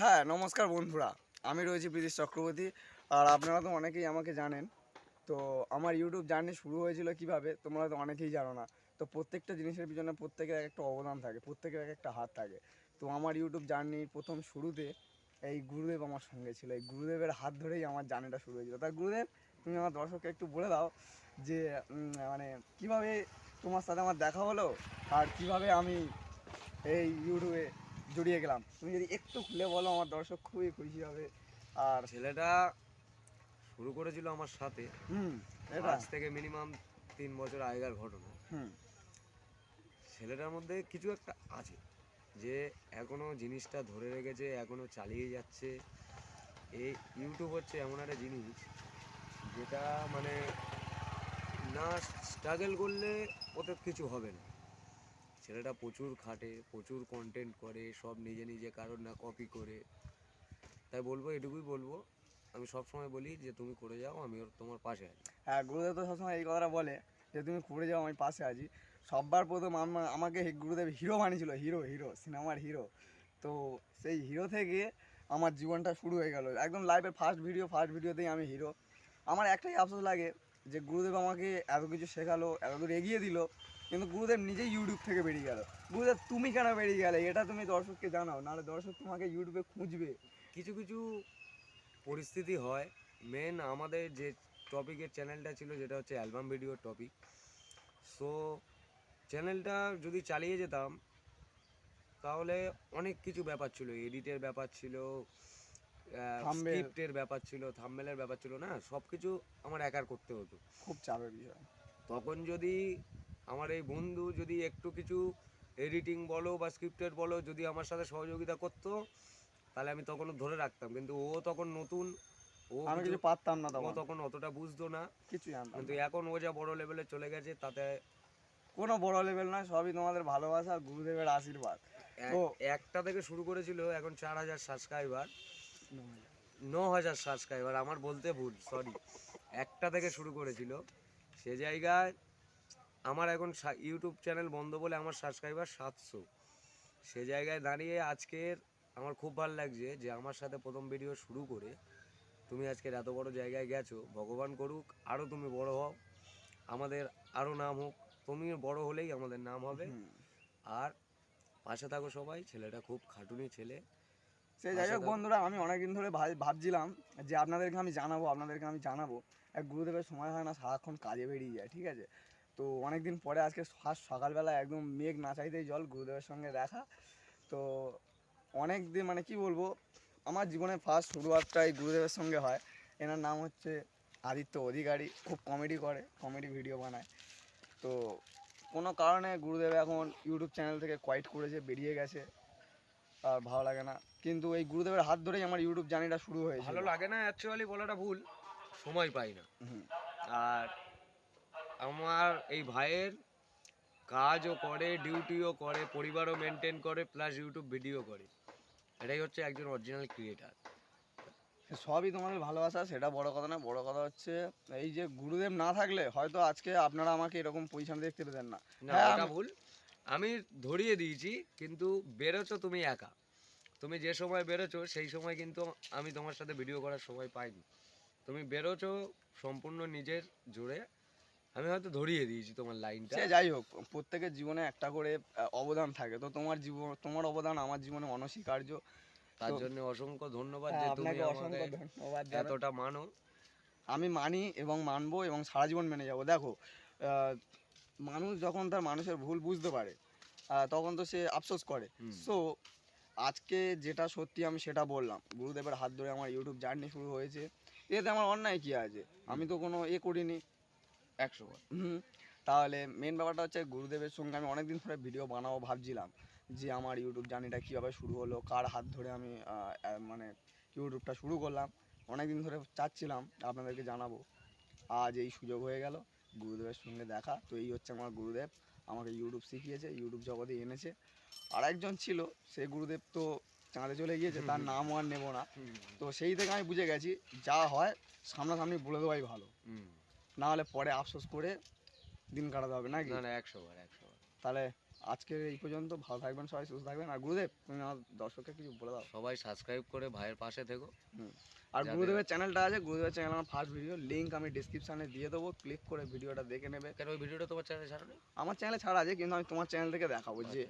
হ্যাঁ নমস্কার বন্ধুরা। আমি রয়েছি প্রীতিশ চক্রবর্তী, আর আপনারা তো অনেকেই আমাকে জানেন। তো আমার ইউটিউব জার্নি শুরু হয়েছিল কীভাবে, তোমরা তো অনেকেই জানো না। তো প্রত্যেকটা জিনিসের পিছনে প্রত্যেকের এক একটা অবদান থাকে, প্রত্যেকের এক একটা হাত থাকে। তো আমার ইউটিউব জার্নি প্রথম শুরুতে এই গুরুদেব আমার সঙ্গে ছিল। এই গুরুদেবের হাত ধরেই আমার জার্নিটা শুরু হয়েছিল। তা গুরুদেব, তুমি আমার দর্শককে একটু বলে দাও যে মানে কীভাবে তোমার সাথে আমার দেখা হলো, আর কীভাবে আমি এই ইউটিউবে জড়িয়ে গেলাম। তুমি যদি একটু খুলে বলো আমার দর্শক খুবই খুশি হবে। আর ছেলেটা শুরু করেছিল আমার সাথে। হুম আজ থেকে মিনিমাম তিন বছর আগেকার ঘটনা। হুম। ছেলেটার মধ্যে কিছু একটা আছে যে এখনও জিনিসটা ধরে রেখেছে এখনও চালিয়ে যাচ্ছে। এই ইউটিউব হচ্ছে এমন একটা জিনিস যেটা মানে না স্ট্রাগল করলে ওতে কিছু হবে না। ছেলেটা প্রচুর খাটে প্রচুর কন্টেন্ট করে, সব নিজে নিজে কারোর না কপি করে। তাই বলব, এটুকুই বলব। আমি সবসময় বলি যে, তুমি করে যাও, আমি ওর তোমার পাশে আছি। হ্যাঁ গুরুদেব তো সবসময় এই কথাটা বলে যে, তুমি করে যাও, আমি পাশে আছি। সববার প্রথম আমা- আমাকে গুরুদেব হিরো বানিয়েছিল হিরো হিরো সিনেমার হিরো তো সেই হিরো থেকে আমার জীবনটা শুরু হয়ে গেল। একদম লাইফের ফার্স্ট ভিডিও ফার্স্ট ভিডিওতেই আমি হিরো আমার একটাই আফসোস লাগে যে গুরুদেব আমাকে এত কিছু শেখালো, এত দূর এগিয়ে দিল, কিন্তু গুরুদেব নিজেই ইউটিউব থেকে বেরিয়ে গেল। গুরুদেব, তুমি কেন বেরিয়ে গেলে? এটা তুমি দর্শককে জানাও, নাহলে দর্শক তোমাকে ইউটিউবে খুঁজবে। কিছু কিছু পরিস্থিতি হয়। মেন আমাদের যে টপিকের চ্যানেলটা ছিল, যেটা হচ্ছে অ্যালবাম ভিডিওর টপিক সো চ্যানেলটা যদি চালিয়ে যেতাম, তাহলে অনেক কিছু ব্যাপার ছিল। এডিটের ব্যাপার ছিল। স্ক্রিপ্টের ব্যাপার ছিল থাম্বেলের ব্যাপার ছিল না সব কিছু আমার একার করতে হতো। খুব চাপের বিষয়। তখন যদি আমার এই বন্ধু যদি একটু কিছু এডিটিং বলো বা স্ক্রিপ্টের বলো যদি আমার সাথে সহযোগিতা করতো তাহলে আমি তখন ধরে রাখতাম। কিন্তু ও তখন নতুন ও আমি কিছু- কিছু পারতাম না তখন। তখন অতটা বুঝতো না। জানতাম কিন্তু এখন ও যা বড় লেভেলে চলে গেছে তাতে কোনো বড় লেভেল নয় সবই তোমাদের ভালোবাসা আর গুরুদেবের আশীর্বাদ। এক- একটা থেকে শুরু করেছিল এখন চার হাজার সাবস্ক্রাইবার ন হাজার সাবস্ক্রাইবার আমার বলতে ভুল সরি একটা থেকে শুরু করেছিল। সে জায়গায় আমার এখন ইউটিউব চ্যানেল বন্ধ বলে আমার সাবস্ক্রাইবার সাতশো। সে জায়গায় দাঁড়িয়ে আজকের আমার খুব ভালো লাগছে যে আমার সাথে প্রথম ভিডিও শুরু করে তুমি আজকের এত বড় জায়গায় গেছো। ভগবান করুক আরও তুমি বড় হও। আমাদের আরও নাম হোক। তুমি বড় হলেই আমাদের নাম হবে। আর পাশে থাকো সবাই ছেলেটা খুব খাটুনি ছেলে। সে যাই হোক বন্ধুরা আমি অনেকদিন ধরে ভাব- ভাবছিলাম যে আপনাদেরকে আমি জানাব আপনাদেরকে আমি জানাব। এক গুরুদেবের সময় হয় না সারাক্ষণ কাজে বেরিয়ে যায় ঠিক আছে? তো অনেকদিন পরে আজকে ফার্স্ট সকালবেলা একদম মেঘ না চাইতেই জল গুরুদেবের সঙ্গে দেখা। তো অনেক দিন মানে কি বলব আমার জীবনে ফার্স্ট শুরুয়াতটা এই গুরুদেবের সঙ্গে হয়। এনার নাম হচ্ছে আদিত্য অধিকারী খুব কমেডি করে কমেডি ভিডিও বানায়। তো কোনো কারণে গুরুদেব এখন ইউটিউব চ্যানেল থেকে কোয়াইট করেছে বেরিয়ে গেছে। আর ভালো লাগে না। কিন্তু এই গুরুদেবের হাত ধরেই আমার ইউটিউব জার্নিটা শুরু হয়েছে ভালো লাগে না অ্যাকচুয়ালি বলাটা ভুল। সময় পাই না। আর আমার এই ভাইয়ের কাজও করে ডিউটিও করে পরিবারও মেনটেন করে প্লাস ইউটিউব ভিডিও করে। এটাই হচ্ছে একজন অরিজিনাল ক্রিয়েটার সবই তোমাদের ভালোবাসা সেটা বড় কথা না। বড় কথা হচ্ছে এই যে গুরুদেব না থাকলে হয়তো আজকে আপনারা আমাকে এরকম পজিশন দেখতে পেতেন না। হ্যাঁ, ভুল। আমি ধরিয়ে দিয়েছি কিন্তু বেরোছো তুমি একা। তুমি যে সময় বেরোছো সেই সময় কিন্তু আমি তোমার সাথে ভিডিও করার সময় পাইনি। তুমি বেরোছো সম্পূর্ণ নিজের জোরে। আমি হয়তো ধরিয়ে দিয়েছি তোমার লাইনটা। সে যাই হোক প্রত্যেকের জীবনে একটা করে অবদান থাকে। তো তোমার জীবন তোমার অবদান আমার জীবনে অনস্বীকার্য। তার জন্য অসংখ্য ধন্যবাদ যে হ্যাঁ, তুমি আপনাকে আমাকে অসংখ্য ধন্যবাদ এতটা মানো। আমি মানি এবং মানবো এবং সারা জীবন মেনে যাব। দেখো আহ, মানুষ যখন তার মানুষের ভুল বুঝতে পারে তখন তো সে আফসোস করে। সো আজকে যেটা সত্যি আমি সেটা বললাম। গুরুদেবের হাত ধরে আমার ইউটিউব জার্নি শুরু হয়েছে। এতে আমার অন্যায় কী আছে? আমি তো কোনো এ করিনি। একশো হুম। তাহলে মেন ব্যাপারটা হচ্ছে গুরুদেবের সঙ্গে আমি অনেকদিন ধরে ভিডিও বানাবো ভাবছিলাম যে আমার ইউটিউব জার্নিটা কীভাবে শুরু হলো কার হাত ধরে আমি মানে ইউটিউবটা শুরু করলাম। অনেকদিন ধরে চাচ্ছিলাম আপনাদেরকে জানাব। আজ এই সুযোগ হয়ে গেল। গুরুদেবের সঙ্গে দেখা। তো এই হচ্ছে আমার গুরুদেব আমাকে ইউটিউব শিখিয়েছে ইউটিউব জগতে এনেছে। আর একজন ছিল সে গুরুদেব তো চাঁদে চলে গিয়েছে তার নাম আর নেব না। তো সেই থেকে আমি বুঝে গেছি যা হয় সামনাসামনি বলে দেওয়াই ভালো। না হলে পরে আফসোস করে দিন কাটাতে হবে নাকি? না না একশো বার একশো বার। তাহলে আজকের এই পর্যন্ত ভালো থাকবেন সবাই সুস্থ থাকবেন। আর গুরুদেব তুমি আমার দর্শককে কিছু বলে দাও। সবাই সাবস্ক্রাইব করে ভাইয়ের পাশে থেকো। আর গুরুদেবের চ্যানেলটা আছে গুরুদেবের চ্যানেল আমার ফার্স্ট ভিডিও লিঙ্ক আমি ডিসক্রিপশনে দিয়ে দেবো। ক্লিক করে ভিডিওটা দেখে নেবে। কেন ওই ভিডিওটা তোমার চ্যানেলে ছাড়ো আমার চ্যানেলে ছাড়া আছে কিন্তু আমি তোমার চ্যানেল থেকে দেখাবো যে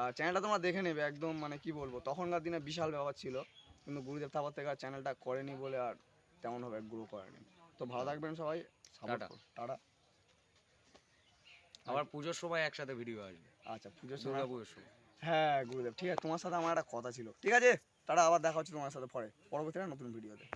আর চ্যানেলটা তোমরা দেখে নেবে একদম মানে কি বলব তখনকার দিনে বিশাল ব্যাপার ছিল কিন্তু গুরুদেব তারপর থেকে আর চ্যানেলটা করেনি বলে আর তেমনভাবে গ্রো করেনি। তো ভালো থাকবেন সবাই টাটা। টাটা। আবার পুজোর সময় একসাথে ভিডিও আসবে। আচ্ছা পুজোর সময় দুর্গা পুজোর সময়। হ্যাঁ গুরুদেব ঠিক আছে। তোমার সাথে আমার একটা কথা ছিল। ঠিক আছে? তারা আবার দেখা হচ্ছে তোমার সাথে পরে। পরবর্তীতে নতুন ভিডিওতে